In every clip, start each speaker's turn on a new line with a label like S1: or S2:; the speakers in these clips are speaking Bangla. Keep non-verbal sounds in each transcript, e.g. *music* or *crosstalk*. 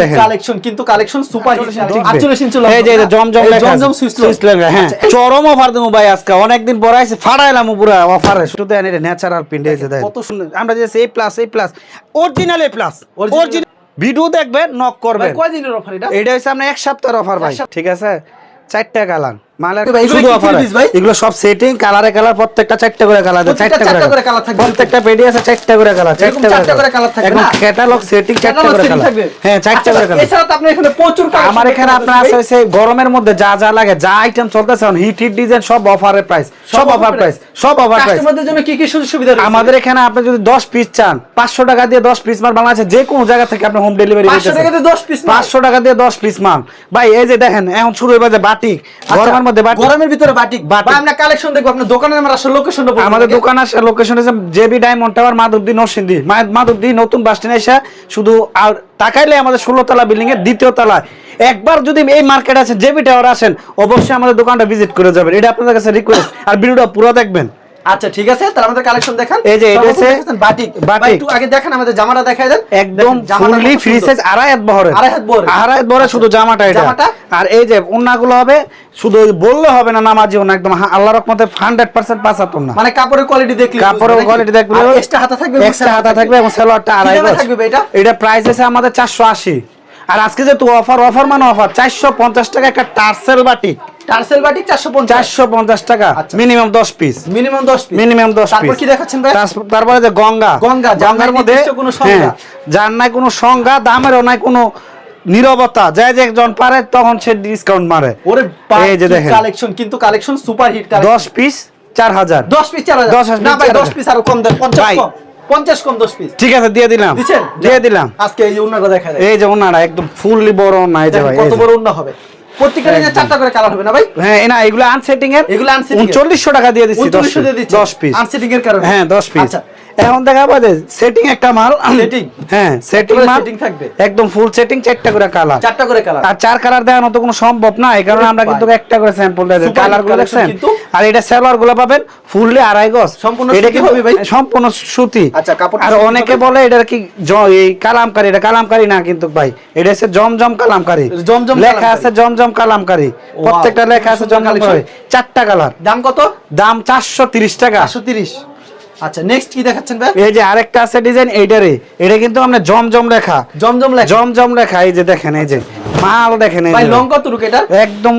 S1: দেখেন।
S2: কালেকশন কিন্তু কালেকশন সুপার হিট।
S1: টিকবে।
S2: 48 ইঞ্চি
S1: এই যে জমজম
S2: জমজম
S1: আছে।
S2: সুইচ
S1: সুইচ লেখা, হ্যাঁ। চরম অফার দেবো ভাই আজকে। অনেকদিন পর আইছে ফাড়াইলাম পুরো অফারে শুধু দেন এটা ন্যাচারাল প্রিন্ট দেন। কত সুন্দর। আমরা যে A plus A plus original A plus original video দেখবেন নক করবেন।
S2: কয় দিনের অফার এটা?
S1: এটা হচ্ছে আমরা এক সপ্তাহের অফার ভাই। ঠিক আছে? চারটা
S2: এগুলো
S1: শুধু অফার
S2: three piece ভাই?
S1: এগুলো সব সেটিং কালারে কালার প্রত্যেকটা চারটা করে কালার
S2: চারটা করে colour থাকবে।
S1: প্রত্যেকটা পেডি আছে চারটা করে কালার
S2: চারটা করে colour থাকবে
S1: একদম ক্যাটালগ সেটিং চারটা করে কালার হ্যাঁ চারটা করে কালার
S2: এছাড়া তো আপনার এখানে প্রচুর collection
S1: আমার এখানে আপনার আছে হচ্ছে গরমের মধ্যে যা যা লাগে যা আইটেম চলতেছে হিট হিট ডিজাইন সব অফারের প্রাইস সব অফার প্রাইস সব অফার প্রাইস
S2: কাস্টমারদের জন্য কি কি সুযোগ সুবিধা রয়েছে?
S1: আমাদের এখানে আপনি যদি 10 পিস চান 500 টাকা দিয়ে 10 পিস মাল বাংলাদেশে যে কোনো জায়গা থেকে আপনি হোম ডেলিভারি
S2: 500 টাকা দিয়ে 10 piece
S1: 500 টাকা দিয়ে 10 পিস মাল। ভাই এই যে দেখেন এখন শুরু হয়ে বাটিক
S2: আচ্ছা,
S1: গরমের মধ্যে বাটিক।
S2: গরমের ভিতরে বাটিক
S1: বাটিক।
S2: আমরা কালেকশন দেখব আপনার দোকানে আমার আসলে লোকেশন
S1: আমাদের দোকান আসার লোকেশন আছে JB diamond tower Madhabdi Narsingdi. Madhabdi নতুন বাস স্ট্যান্ড এসে শুধু আর তাকাইলে আমাদের ষোলো তলা বিল্ডিং এর দ্বিতীয় তলায়। একবার যদি এই মার্কেট আছে জেবি টাওয়ার আসেন অবশ্যই আমাদের দোকানটা ভিজিট করে যাবেন। এটা আপনাদের কাছে রিকোয়েস্ট আর ভিডিওটা পুরো দেখবেন।
S2: আচ্ছা ঠিক আছে তাহলে আমাদের কালেকশন দেখান।
S1: এই যে এটা হচ্ছে
S2: বাটিক।
S1: বাটিক।
S2: একটু আগে দেখেন আমাদের জামাটা দেখাই দেন।
S1: একদম ফুললি ফ্রি সাইজ আড়াই হাত বহরের।
S2: আড়াই হাত বহরের।
S1: আড়াই হাত বহরের শুধু জামাটা এটা। আর এই যে ওন্নাগুলো হবে শুধু বললে হবে না নামাজি ওনা একদম আল্লাহর রহমতে 100% পাঁচাত্তর না।
S2: মানে কাপড়ের কোয়ালিটি দেখলে
S1: কাপড়ের কোয়ালিটি দেখলে
S2: এক্সট্রা হাতা থাকবে
S1: এক্সট্রা হাতা থাকবে এবং সালোয়ারটা আড়াই গজ।
S2: থাকবে এটা?
S1: এটা প্রাইস আছে আমাদের 480 আর আজকে যেহেতু অফার অফার মানে অফার 450 টাকা একটা টার্সেল বাটি
S2: টার্সেল বাটিক 450
S1: 450 টাকা।
S2: আচ্ছা।
S1: Minimum 10 piece.
S2: Minimum 10 piece.
S1: Minimum 10 piece.
S2: তারপর কি দেখাচ্ছেন ভাই?
S1: তারপরে যে গঙ্গা।
S2: গঙ্গা,
S1: গঙ্গার মধ্যে
S2: কোনো সংজ্ঞা।
S1: হ্যাঁ, যার নাই কোনো সংজ্ঞা দামেরও নাই কোনো নিরবতা। যে যে একজন পারে তখন সে ডিসকাউন্ট মারে।
S2: ওরে
S1: এই যে দেখেন।
S2: কালেকশন কিন্তু collection super hit collection
S1: 10 piece 4000
S2: 10 piece 4000
S1: দশ পিস
S2: না ভাই 10 পিস আরও কম দেন। 50 কম। 50 কম 10 পিস।
S1: ঠিক আছে দিয়ে দিলাম। দিয়ে দিলাম।
S2: আজকে এই যে দেখা দেয়
S1: এই যে ওনারা একদম ফুললি বড় না এই যে ভাই
S2: কত বড় হবে। প্রত্যেকটা ডিজাইনে চারটা করে কালার হবে না ভাই?
S1: হ্যাঁ না এগুলো আনসেটিং এর
S2: এগুলো unsetting
S1: 3900 টাকা দিয়ে দিচ্ছি
S2: 3900 দিয়ে দিচ্ছি
S1: 10 পিস
S2: আনসেটিং এর কারণে?
S1: হ্যাঁ 10 পিস
S2: আচ্ছা।
S1: এখন দেখাবো যে সেটিং একটা মাল *coughs*
S2: সেটিং
S1: হ্যাঁ সেটিং মাল
S2: সেটিং থাকবে?
S1: একদম ফুল সেটিং চারটা করে কালার
S2: চারটা করে কালার
S1: আর চার কালার দেখানো তো কোনো সম্ভব না এই কারণে আমরা কিন্তু একটা করে স্যাম্পল দেই।
S2: Super কালারগুলো
S1: দেখছেন?
S2: কিন্তু।
S1: আর এটা সালোয়ারগুলো পাবেন ফুললি আড়াই গজ।
S2: সম্পূর্ণ
S1: এটা কিন্তু
S2: হবে ভাই?
S1: সম্পূর্ণ সুতি।
S2: আচ্ছা, কাপড়টা
S1: আর অনেকে বলে এটা কি এই কালামকারী এটা কালামকারী না কিন্তু ভাই এটা হচ্ছে জমজম কালামকারী।
S2: জমজম
S1: লেখা আছে জমজম কালামকারী। প্রত্যেকটা লেখা আছে জমজম কালামকারী। চারটা কালার।
S2: দাম কত?
S1: দাম চারশো তিরিশ টাকা।
S2: 430 আচ্ছা নেক্সট কি দেখাচ্ছেন ভাই?
S1: এই যে আরেকটা আছে ডিজাইন এইটারে। এটা কিন্তু আমরা জমজম লেখা।
S2: জমজম লেখা।
S1: জমজম লেখা এই যে দেখেন এই যে মাল দেখেন এই
S2: ভাই লং কত রুক এটা
S1: একদম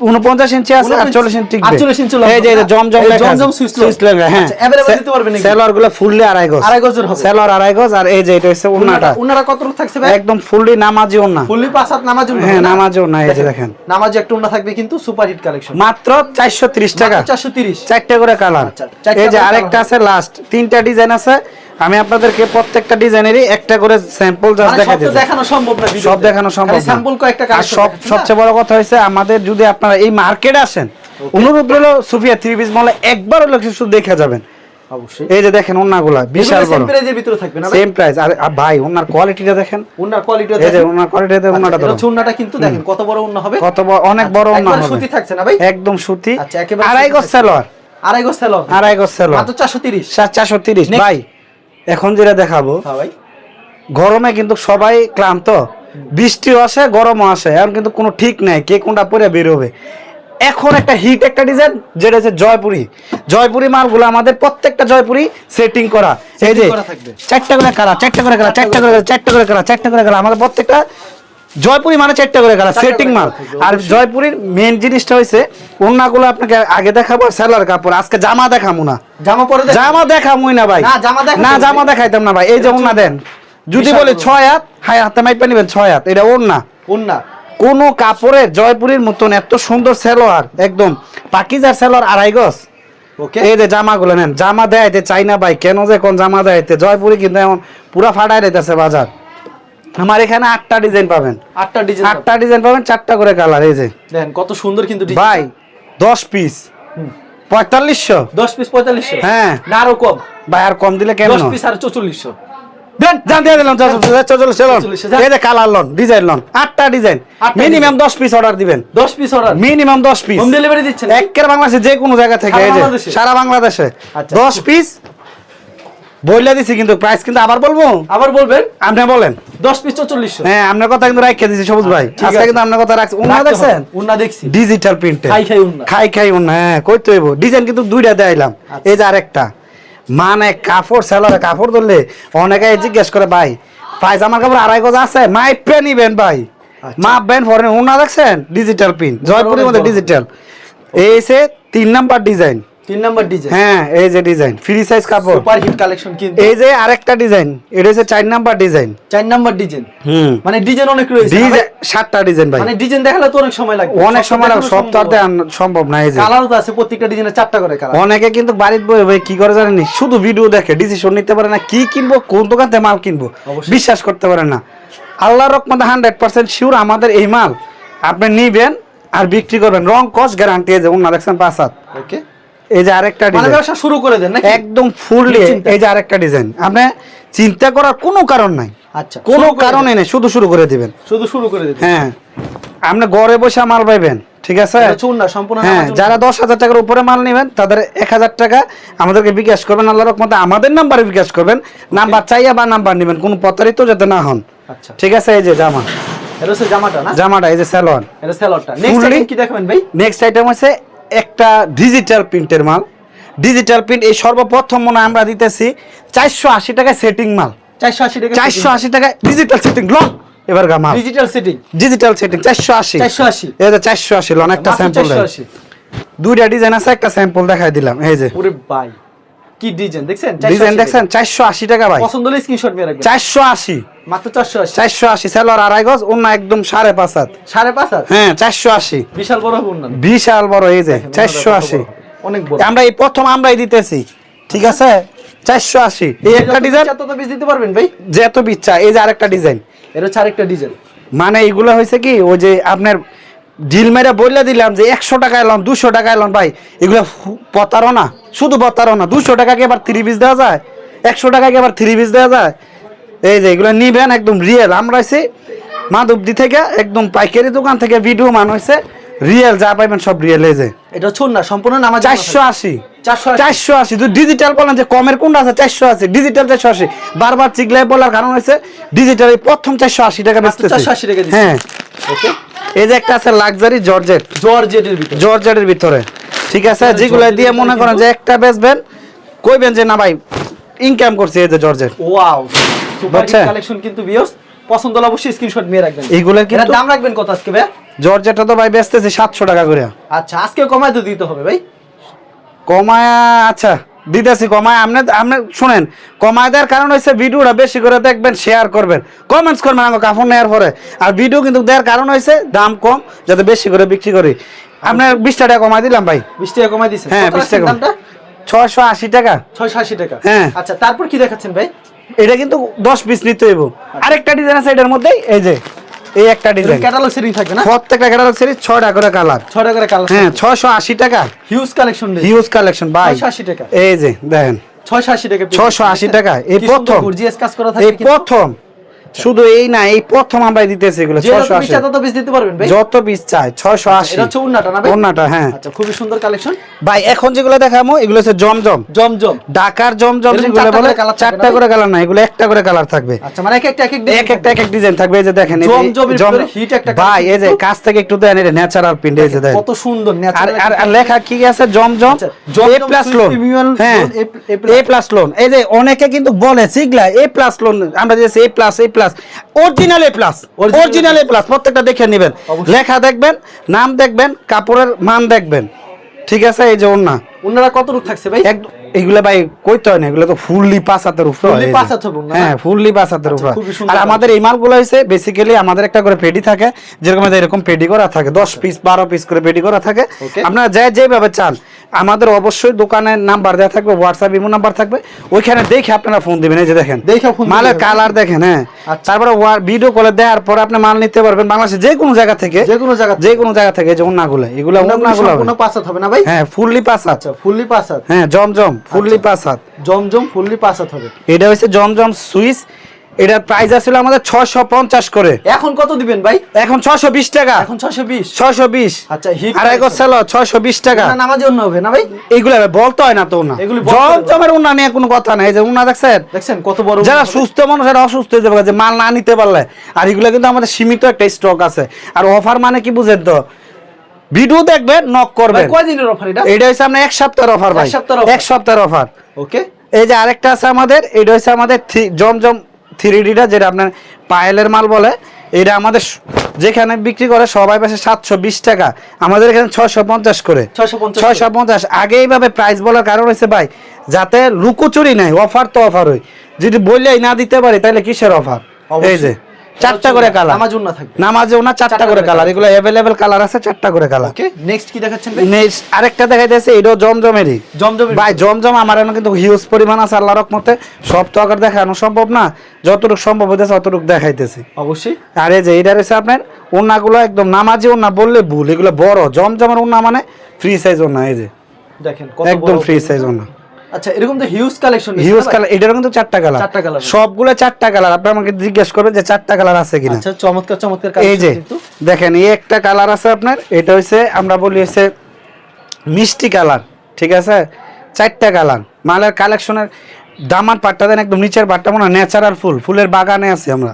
S1: উন- উনপঞ্চাশ ইঞ্চি আছে
S2: 49
S1: আটচল্লিশ ইঞ্চি টিকবে।
S2: 48 ইঞ্চি
S1: এই যে? জমজম লেখা
S2: জমজম সুইচ
S1: লেখা, হ্যাঁ।
S2: available দিতে পারবেন নাকি?
S1: সেলোয়ারগুলো ফুললি আড়াই গজ।
S2: আড়াই গজের হবে।
S1: সেলোয়ার আড়াই গজ আর এই যে এটা হচ্ছে উন্নাটা।
S2: উনারা কত থাকছে ভাই?
S1: একদম ফুললি নামাজি উন্না।
S2: ফুললি পাঁচ হাত নামাজ উন্না
S1: হ্যাঁ, নামাজি উন্না, এই যে দেখেন।
S2: নামাজি একটা উন্না থাকবে কিন্তু সুপার হিট কালেকশন
S1: মাত্র চারশো ত্রিশ টাকা।
S2: 430
S1: চারটে করে কালার
S2: আচ্ছা,
S1: এই যে আরেকটা আছে লাস্ট তিনটা ডিজাইন আছে। আমি আপনাদেরকে প্রত্যেকটা ডিজাইনেরই একটা করে স্যাম্পল জাস্ট দেখা
S2: সব
S1: দিই
S2: দেখানো সম্ভব না
S1: সব দেখানো সম্ভব না।
S2: স্যাম্পল কয়েকটা
S1: আর
S2: কালেকশন
S1: সব সবচেয়ে বড় কথা হয়েছে আমাদের যদি আপনারা এই মার্কেটে আসেন অনুরোধ রইল সুফিয়া থ্রি পিস মলে একবার হলো কিছু দেখে যাবেন।
S2: অবশ্যই।
S1: এই যে দেখেন ওন্নাগুলা বিশাল বড়।
S2: প্রাইজের ভিতরে থাকবে না
S1: সেম প্রাইস আর ভাই ওনার কোয়ালিটিটা দেখেন।
S2: উন্নার কোয়ালিটি
S1: এই যে ওনার কোয়ালিটিতে ওন্নাটা ধরো
S2: উন্নাটা কিন্তু দেখেন কত বড় উন্না হবে?
S1: কত বড় অনেক বড়
S2: আচ্ছা,
S1: ওন্না হবে।
S2: সুতি থাকছে না ভাই?
S1: একদম সুতি।
S2: আচ্ছা, একেবারে
S1: আড়াই গজ। সেলোয়ার।
S2: আড়াই গজ সেলর
S1: আড়াই গজ সেলোয়ার।
S2: মাত্র 430
S1: চারশো তিরিশ
S2: Next.
S1: ভাই। এখন যেটা দেখাবো
S2: হ্যাঁ
S1: গরমে কিন্তু সবাই ক্লান্ত। বৃষ্টিও আসে গরমও আসে এখন কিন্তু কোনো ঠিক নাই কে কোনটা পরে বেরোবে। এখন একটা হিট একটা ডিজাইন যেটা হচ্ছে জয়পুরি। জয়পুরি মালগুলো আমাদের প্রত্যেকটা জয়পুরি সেটিং করা। এই যে চারটা করে কালা চারটা করে কালা চারটা করে চারটা করে কালা চারটা করে কালা আমাদের প্রত্যেকটা জয়পুরি মানে চারটা করে কালার সেটিং মাল। আর জয়পুরির মেন জিনিসটা হয়েছে ওন্নাগুলো আপনাকে আগে দেখাবো সেলার কাপড়। আজকে জামা দেখাবো না।
S2: জামা পরে
S1: জামা দেখামই না ভাই।
S2: না, জামা
S1: না। জামা দেখাইতাম না ভাই। এই যে
S2: এটা
S1: দেন। যদি বলি। ছয় হাত হাই হাতে মাইপা নিবেন ছয় হাত। এটা ওন্না
S2: উন্না
S1: কোন কাপড়ের জয়পুরীর মতন এত সুন্দর সেলোয়ার একদম পাকিজার সেলোয়ার আড়াই গজ।
S2: ওকে।
S1: এই যে জামাগুলো নেন। জামা দেয়াইতে চাই না ভাই। কেন যে কোন জামা দেয়াইতে? জয়পুরি কিন্তু এখন পুরা ফাটাই রেতেছে বাজার। আমার এখানে আটটা ডিজাইন পাবেন।
S2: আটটা ডিজাইন
S1: আটটা ডিজাইন পাবেন চারটা করে কালার এই যে।
S2: দেখেন কত সুন্দর কিন্তু
S1: ভাই দশ পিস পঁয়তাল্লিশশো।
S2: 10 পিস 4500
S1: হ্যাঁ।
S2: না আরও কম।
S1: ভাই আর কম দিলে কেন?
S2: 10 পিস আর 4400
S1: দেন জান দিয়ে দিলাম
S2: চল্লিশে।
S1: এই যে কালার লন ডিজাইন লন আটটা ডিজাইন মিনিমাম দশ পিস অর্ডার দিবেন।
S2: 10 পিস অর্ডার
S1: মিনিমাম দশ পিস
S2: হোম ডেলিভারি দিচ্ছেন?
S1: একের বাংলাদেশে যে কোনো জায়গা থেকে
S2: সারা
S1: এই যে
S2: বাংলাদেশে?
S1: সারা বাংলাদেশে।
S2: আচ্ছা।
S1: দশ পিস বইলা দিছি কিন্তু প্রাইস কিন্তু আবার বলব?
S2: আবার বলবেন?
S1: আপনি বলেন।
S2: দশ পিস চল্লিশশো।
S1: হ্যাঁ আপনার কথা কিন্তু রাখিয়ে দিছি সবুজ ভাই। আজকে কিন্তু আপনার কথা রাখছি। উন্না দেখছেন?
S2: উন্না দেখছি।
S1: ডিজিটাল প্রিন্টে
S2: খাই খাই উন্না।
S1: খাই খাই উন্না হ্যাঁ কইতে হইব। ডিজাইন কিন্তু দুইটা দেখাইলাম
S2: আচ্ছা।
S1: এই যে আরেকটা। মানে কাপড় সেলারে কাপড় ধরলে অনেকে জিজ্ঞেস করে ভাই পায়জামার কাপড় আড়াই গজ আছে? মাই মাইপে নিবেন ভাই।
S2: আচ্ছা।
S1: মাপবেন ফরেন উন্না দেখছেন? ডিজিটাল প্রিন্ট জয়পুরের মধ্যে ডিজিটাল এই সে তিন নাম্বার ডিজাইন
S2: তিন নাম্বার ডিজাইন
S1: হ্যাঁ এই যে ডিজাইন ফ্রি সাইজ কাপড়।
S2: সুপার হিট কালেকশন কিন্তু।
S1: এই যে আরেকটা ডিজাইন এটা হচ্ছে চার নাম্বার ডিজাইন
S2: চার নাম্বার ডিজাইন
S1: হুম।
S2: মানে ডিজাইন অনেক রয়েছে
S1: ডিজাইন সাতটা ডিজাইন ভাই।
S2: মানে ডিজাইন দেখালে তো অনেক সময় লাগবে।
S1: অনেক সময় লাগবে, সব তো আর সম্ভব। না এই যে।
S2: কালারও তো আছে প্রত্যেকটা ডিজাইনের চারটা করে কালার
S1: অনেকে কিন্তু বাড়িতে ভাই কি করে জানেন শুধু ভিডিও দেখে ডিসিশন নিতে পারে না কি কিনবো কোন দোকান থেকে মাল কিনবো। বিশ্বাস করতে পারে না। আল্লাহর রকমতে হান্ড্রেড পার্সেন্ট শিওর আমাদের এই মাল আপনি নিবেন আর বিক্রি করবেন। রং কস গ্যারান্টি অন্য দেখছেন পাঁচ হাত।
S2: ওকে
S1: এই যে আরেকটা
S2: মানে
S1: ডিজাইন
S2: ব্যবসা শুরু করে দেন নাকি?
S1: একদম ফুললি এই যে আরেকটা ডিজাইন আপনি চিন্তা করার কোনো কারণ নাই।
S2: আচ্ছা
S1: কোনো কারণে নেই শুধু শুরু করে দিবেন।
S2: শুধু শুরু করে দিন
S1: হ্যাঁ আপনি ঘরে বসে মাল পাইবেন ঠিক আছে?
S2: সম্পূর্ণ
S1: হ্যাঁ যারা দশ হাজার টাকার উপরে মাল নেবেন তাদের এক হাজার টাকা আমাদেরকে বিকাশ করবেন আল্লাহ রকমতে আমাদের নাম্বারে বিকাশ করবেন। নাম্বার চাইয়া বা নাম্বার নেবেন কোনো প্রতারিত যাতে না হন।
S2: আচ্ছা।
S1: ঠিক আছে এই যে জামা।
S2: জামাটা না?
S1: জামাটা এই যে স্যালোয়ান
S2: এটা নেক্সট আইটেম কি দেখাবেন ভাই?
S1: নেক্সট আইটেম হচ্ছে একটা ডিজিটাল প্রিন্টের মাল। ডিজিটাল প্রিন্ট এই সর্বপ্রথম মনে আমরা দিতেছি চারশো আশি টাকায় সেটিং মাল।
S2: 480 টাকা
S1: চারশো আশি টাকায় ডিজিটাল সেটিং লন এবার গা মাল।
S2: ডিজিটাল সেটিং
S1: ডিজিটাল সেটিং চারশো আশি।
S2: 480
S1: এই যে চারশো আশি লন একটা স্যাম্পল দুইটা ডিজাইন আছে একটা স্যাম্পল দেখাই দিলাম। এই যে।
S2: ভাই। কি ডিজাইন? দেখছেন?
S1: ডিজাইন দেখছেন? চারশো আশি টাকা ভাই।
S2: পছন্দ হলে স্ক্রিনশট মেরে রাখবেন। মাত্র 480
S1: চারশো আশি সেলর আড়াই গজ একদম সাড়ে পাঁচ হাত।
S2: সাড়ে পাঁচ হাত?
S1: হ্যাঁ চারশো আশি।
S2: বিশাল বড়
S1: বিশাল বড় এই যে চারশো আশি।
S2: অনেক বড়।
S1: আমরা এই প্রথম আমরাই দিতেছি ঠিক আছে? চারশো আশি। এই একটা ডিজাইন
S2: যত তো পিস দিতে পারবেন ভাই?
S1: যে এত বিচ্ছা এই যে আরেকটা ডিজাইন।
S2: এটা হচ্ছে আরেকটা ডিজাইন।
S1: মানে এইগুলো হয়েছে কি ওই যে আপনার ডিল মেরে বললে দিলাম যে একশো টাকা এলাম দুশো টাকা এলাম ভাই। এগুলো প্রতারণা। শুধু প্রতারণা। দুশো টাকাকে আবার থ্রি পিস দেওয়া যায়? একশো টাকাকে আবার থ্রি পিস দেওয়া যায়? এই যে এগুলো নিবেন একদম রিয়েল আমরা হচ্ছে মাধবদি থেকে একদম পাইকারি দোকান থেকে ভিডিও মান হয়েছে রিয়েল যা পাইবেন সব রিয়েল এই যে।
S2: এটা হচ্ছে না সম্পূর্ণ নামাজ
S1: চারশো আশি।
S2: 480
S1: চারশো আশি। তুই ডিজিটাল বলেন যে কমের কোনটা আছে? চারশো আশি। ডিজিটাল চারশো আশি। বারবার চিগলাই বলার কারণ হয়েছে ডিজিটাল এই প্রথম চারশো আশি টাকা বেচতেছে।
S2: 480 টাকা
S1: হ্যাঁ।
S2: ওকে
S1: এই যে একটা আছে লাক্সারি জর্জেট।
S2: জর্জেটের ভিতরে।
S1: জর্জেটের ভিতরে। ঠিক আছে?
S2: এটা
S1: যেগুলো দিয়ে মনে করেন যে একটা বেচবেন কইবেন যে না ভাই ইনকাম করছে এই যে জর্জেট।
S2: ওয়াও সুপার কালেকশন কিন্তু ভিউয়ার্স পছন্দ হলে অবশ্যই স্ক্রিনশট নিয়ে রাখবেন। এটার
S1: কিন্তু
S2: দাম রাখবেন কত আজকে ভাই
S1: জর্জেটটা তো ভাই বেচতেছে সাতশো টাকা করে
S2: আচ্ছা আজকে কমায় তো দিতে হবে ভাই।
S1: কমায় আচ্ছা দিতেছি কমায়। আপনি আপনি শুনেন কমায় দেওয়ার কারণ হচ্ছে ভিডিওটা বেশি করে দেখবেন শেয়ার করবেন। কমেন্টস করবেন আমার কাপড় নেওয়ার পরে। আর ভিডিও কিন্তু দেওয়ার কারণ হয়েছে দাম কম যাতে বেশি করে বিক্রি করি। আপনার বিশ টাকা কমায় দিলাম ভাই।
S2: বিশ টাকা কমায় দিচ্ছেন
S1: হ্যাঁ বিশ টাকা ছয়শো আশি টাকা।
S2: ছয়শো আশি টাকা।
S1: হ্যাঁ।
S2: আচ্ছা তারপর কি দেখাচ্ছেন ভাই?
S1: এটা কিন্তু দশ পিস নিতে হইব। আরেকটা ডিজাইন আছে এটার মধ্যেই এই যে। এই একটা ডিজাইন
S2: ক্যাটালগ সিরিজ থাকবে না?
S1: প্রত্যেকটা ক্যাটালগ সিরিজ ছয়টা করে কালার
S2: 6 টাকা করে কালার
S1: হ্যাঁ ছয়শো আশি টাকা।
S2: হিউজ কালেকশন
S1: হিউজ কালেকশন ভাই।
S2: 680 টাকা।
S1: এই যে দেখেন।
S2: ছয়শো আশি টাকা
S1: 680 টাকা, এই প্রথম।
S2: গর্জিয়াস কাজ করা
S1: এই
S2: থাকবে
S1: প্রথম। শুধু এই না এই প্রথম আমরা দিতেছি এগুলো
S2: যে
S1: ছয়শো
S2: যত
S1: আশি।
S2: পিস তত পিস দিতে পারবেন ভাই?
S1: যত পিস চাই ছয়শো আশি।
S2: এটা হচ্ছে উন্নাটা না ভাই?
S1: ওন্নাটা হ্যাঁ।
S2: আচ্ছা খুবই সুন্দর কালেকশন
S1: ভাই এখন যেগুলো দেখামো এগুলো হচ্ছে জমজম।
S2: জমজম।
S1: ঢাকার জমজম যেগুলো বলে চারটা করে কালার না এগুলো একটা করে কালার থাকবে।
S2: আচ্ছা মানে এক একটা এক এক
S1: এক একটা এক এক ডিজাইন থাকবে এই যে দেখেন এই
S2: জমজমের hit একটা
S1: ভাই এই যে কাছ থেকে একটু দেন এটা ন্যাচারাল প্রিন্ট এই যে দেন।
S2: কত সুন্দর
S1: আর
S2: natural
S1: আর- আর লেখা কি আছে? জমজম
S2: আচ্ছা,
S1: এ প্লাস লোন হ্যাঁ। এ প্লাস লোন এই যে অনেকে কিন্তু বলে সিগলা এ প্লাস লোন আমরা যে A plus A plus original A plus original A plus প্রত্যেকটা দেখে নেবেন। লেখা দেখবেন নাম দেখবেন কাপড়ের মান দেখবেন। ঠিক আছে এই যে ওন্না
S2: ওনারা কত রূপ থাকছে ভাই?
S1: এগুলো ভাই কইতে হয় না এগুলো তো ফুললি পাঁচ হাতের উপরে হয়? হ্যাঁ ফুললি পাঁচ হাতের
S2: আচ্ছা,
S1: উপরে। আর আমাদের এই মালগুলো হয়েছে বেসিক্যালি আমাদের একটা করে পেডি থাকে যেরকম এরকম পেডি করা থাকে দশ পিস বারো পিস করে পেডি করা থাকে. আপনারা যে যেভাবে চান আমাদের অবশ্যই দোকানের নাম্বার দেওয়া থাকবে হোয়াটসঅ্যাপ ইমো নাম্বার থাকবে। ওইখানে দেখে আপনারা ফোন দিবেন এই যে দেখেন। মালের কালার দেখেন হ্যাঁ।
S2: আচ্ছা।
S1: তারপরে ভিডিও কলে দেওয়ার পরে আপনি মাল নিতে পারবেন বাংলাদেশে যে কোনো জায়গা থেকে।
S2: যে কোনো জায়গা
S1: যে কোনো জায়গা থেকে যে ওন্নাগুলো এগুলো
S2: সম্পূর্ণ পাঁচ হাত হবে। না ভাই?
S1: হ্যাঁ ফুললি পাঁচ হাত
S2: আচ্ছা ফুললি পাঁচ হাত
S1: হ্যাঁ জমজম ফুললি পাঁচ হাত
S2: জমজম ফুললি পাঁচ হাত হবে।
S1: এটা হচ্ছে জমজম সুইস। এটার প্রাইস আছিল আমাদের ছয়শো পঞ্চাশ করে।
S2: এখন কত দিবেন ভাই?
S1: এখন ছয়শো বিশ টাকা।
S2: এখন ছয়শো বিশ।
S1: ছয়শো বিশ।
S2: আচ্ছা হিট
S1: আড়াই গজ ছিল ছয়শো বিশ টাকা।
S2: নামাজ অন্য হবে না ভাই?
S1: এইগুলো বলতে হয় না তো না
S2: এগুলি বলতে
S1: জল
S2: হয় না।
S1: জমের উন্না নিয়ে কোনো কথা নাই। এই যে উন্না দেখছেন?
S2: দেখছেন কত বড়
S1: যারা সুস্থ মানুষ এরা অসুস্থ হয়ে যাবে যে মাল না নিতে পারলে। আর এগুলো কিন্তু আমাদের সীমিত একটা স্টক আছে। আর অফার মানে কি বুঝেন তো? ভিডিও দেখবেন নক করবেন
S2: কয় দিনের অফার এটা?
S1: এটা হচ্ছে আপনার এক সপ্তাহের অফার ভাই।
S2: এক সপ্তাহের।
S1: এক অফার
S2: ওকে
S1: এই যে আরেকটা আছে আমাদের এটা হচ্ছে আমাদের জমজম থ্রি ডিটা যেটা আপনার পায়েলের মাল বলে এটা আমাদের যেখানে বিক্রি করে সবাই পাশে সাতশো বিশ টাকা। আমাদের এখানে ছয়শো পঞ্চাশ করে।
S2: 650
S1: ছয়শো পঞ্চাশ। আগে এইভাবে প্রাইস বলার কারণ হয়েছে ভাই যাতে লুকোচুরি নাই অফার তো অফার হয় যদি বললেই না দিতে পারি তাহলে কিসের অফার এই যে। চারটা করে কালার
S2: নামাজ অন্য থাকবে।
S1: নামাজেও না চারটা করে কালার এগুলো অ্যাভেলেবেল কালার আছে চারটা করে কালার
S2: ওকে নেক্সট কি দেখাচ্ছেন ভাই?
S1: নেক্সট আরেকটা দেখাইতেছে এটাও জমজমেরই।
S2: জমজমের
S1: ভাই জমজম আমার এখানে কিন্তু হিউজ পরিমাণ আছে আল্লাহ রকমতে সব তো আগে দেখানো সম্ভব না। যতটুকু সম্ভব হইতেছে অতটুকু দেখাইতেছি।
S2: অবশ্যই।
S1: আর এই যে এটা রয়েছে আপনার ওনাগুলো একদম নামাজি ওনা বললে ভুল। এগুলো বড়। জমজমের ওনা মানে ফ্রি সাইজ ওনা এই যে।
S2: দেখেন
S1: একদম ফ্রি। সাইজ ওনা
S2: আচ্ছা এরকম তো হিউজ কালেকশন
S1: হিউজ কালার এটারও কিন্তু চারটা কালার
S2: চারটা colour।
S1: সবগুলো চারটা কালার আপনি আমাকে জিজ্ঞেস করবেন যে চারটা কালার আছে কিনা।
S2: আচ্ছা চমৎকার চমৎকার
S1: এই যে দেখেন এই একটা কালার আছে আপনার এটা হচ্ছে আমরা বলি হচ্ছে মিষ্টি কালার ঠিক আছে? চারটা কালার মালের কালেকশনের দামান পাটটা দেন একদম নিচের পাটটা মনে ন্যাচারাল ফুল ফুলের বাগানে আছি আমরা।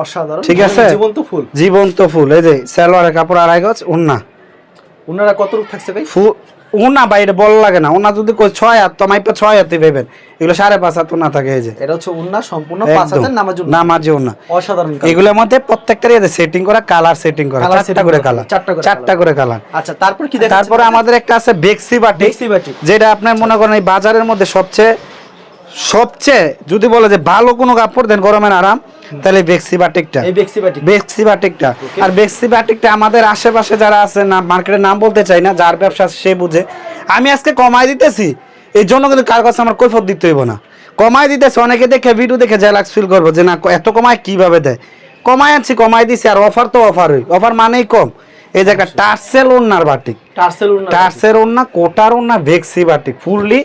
S2: অসাধারণ।
S1: ঠিক আছে?
S2: জীবন্ত ফুল।
S1: জীবন্ত ফুল এই যে সালোয়ারের কাপড় আড়াই গজ উন্না।
S2: ওনারা কত রূপ থাকছে ভাই?
S1: ফুল উনা বাইরে বল লাগে না। ওনা যদি কই ছয় হাত তো মাইপে ছয় হাতে ভেবেন এগুলো সাড়ে পাঁচ হাত ওনা থাকে এই যে।
S2: এটা হচ্ছে ওনা সম্পূর্ণ পাঁচ হাতের নামাজ ওনা
S1: নামাজ ওনা
S2: অসাধারণ।
S1: এগুলোর মধ্যে প্রত্যেকটারই সেটিং করা কালার সেটিং করা চারটা করে কালার
S2: চারটা করে
S1: চারটা করে কালার
S2: আচ্ছা তারপর কি
S1: তারপরে আমাদের একটা আছে বেক্সি বাটি
S2: বেক্সি বাটি।
S1: যেটা আপনার মনে করেন এই বাজারের মধ্যে সবচেয়ে সবচেয়ে যদি বলে যে ভালো কোনো কাপড় দেন গরমের আরাম তাহলে বেক্সি বাটিকটা
S2: এই বেক্সি বাটি
S1: বেক্সি বাটিকটা আর বেক্সি বাটিকটা আমাদের আশেপাশে যারা আছে না মার্কেটের নাম বলতে চাই না যার ব্যবসা সে বুঝে। আমি আজকে কমাই দিতেছি এই জন্য কিন্তু কার কাছে আমার কৈফত দিতে হইব না। কমাই দিতেছে অনেকে দেখে ভিডিও দেখে জেলাক্স ফিল করব যে না এত কমায় কীভাবে দেয়? কমাই আনছি কমাই দিছি আর অফার তো অফার হই। অফার মানেই কম। এই যে একটা টার্সেল ওনার বাটিক।
S2: টার্সেল উন্না
S1: টার্সের ওনা কোটার ওনা ভেক্সি বাটিক। ফুললি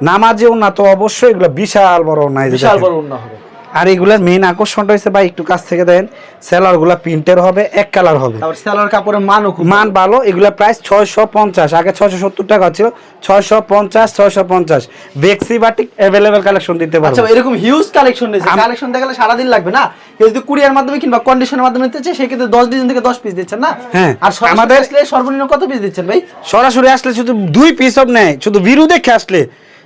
S1: নামাজি ওনা তো অবশ্যই এগুলো বিশাল বড় ওনা এই যে
S2: বিশাল বড় উন্না হবে।
S1: আর এগুলার মেইন আকর্ষণটা হচ্ছে ভাই একটু কাছ থেকে দেন সেলারগুলা প্রিন্টের হবে এক কালার হবে।
S2: তারপর সেলার কাপড়ের মানও
S1: মান ভালো এগুলা প্রাইস ছয়শো পঞ্চাশ আগে ছয়শো সত্তর টাকা ছিল ছয়শো পঞ্চাশ ছয়শো পঞ্চাশ। বেক্সি বাটিক অ্যাভেলেবেল কালেকশন দিতে
S2: আচ্ছা
S1: পারব।
S2: ভাই, এরকম হিউজ কালেকশন রয়েছে কালেকশন দেখালে সারাদিন লাগবে না? কেউ যদি কুরিয়ার মাধ্যমে কিংবা কন্ডিশনের মাধ্যমে নিতে চায় সেক্ষেত্রে দশ ডিজাইন থেকে দশ পিস দিচ্ছেন না?
S1: হ্যাঁ,
S2: আর
S1: আমাদের-
S2: আসলে সর্বনিম্ন কত পিস দিচ্ছেন ভাই?
S1: সরাসরি আসলে শুধু দুই পিস অফ নেয় শুধু বিরু দেখে আসলে।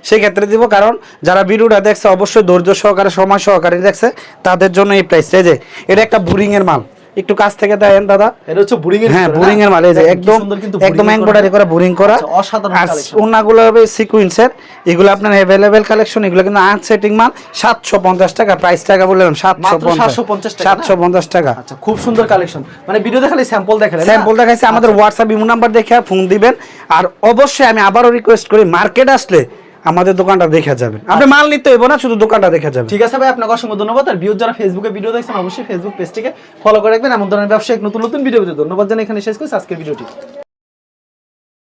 S1: সেক্ষেত্রে দিব কারণ যারা বিরুটা দেখছে অবশ্যই ধৈর্য সহকারে সময় সহকারে দেখছে তাদের জন্য এই প্রাইসটা এই যে এটা একটা বুরিং এর মাল। একটু কাছ থেকে দেন দাদা।
S2: এটা হচ্ছে বুরিং এর
S1: হ্যাঁ বোরিং এর মাল। এই যে একদম একদম এমব্রয়ডারি করা বোরিং করা।
S2: আচ্ছা, অসাধারণ collection।
S1: ওনাগুলো হবে সিকুয়েন্সের এগুলো আপনার অ্যাভেলেবেল কালেকশন এগুলো কিন্তু আর্ট সেটিং মাল। সাতশো পঞ্চাশ টাকা প্রাইস টাকা বললাম সাতশো
S2: মাত্র
S1: পঞ্চাশ।
S2: 750 টাকা না?
S1: সাতশো পঞ্চাশ টাকা।
S2: আচ্ছা খুব সুন্দর কালেকশন মানে ভিডিও দেখালে স্যাম্পল দেখালে না?
S1: স্যাম্পল দেখাইছে আমাদের হোয়াটসঅ্যাপ ইমো নাম্বার দেখে ফোন দিবেন। আর অবশ্যই আমি আবারও রিকোয়েস্ট করি মার্কেট আসলে আমাদের দোকানটা দেখা যাবেন আপনি মাল নিতে হইব না, শুধু দোকানটা দেখা যাবে।
S2: ঠিক আছে ভাই, আপনাকে অসংখ্য ধন্যবাদ। আর ভিউ যারা ফেসবুকে ভিডিও দেখছেন, অবশ্যই ফেসবুক পেজটিকে ফলো করে রাখবেন। এমন ধরনের ব্যবসায়িক নতুন নতুন ভিডিও পেতে ধন্যবাদ জানাই। এখানে শেষ করছি। আজকের ভিডিওটি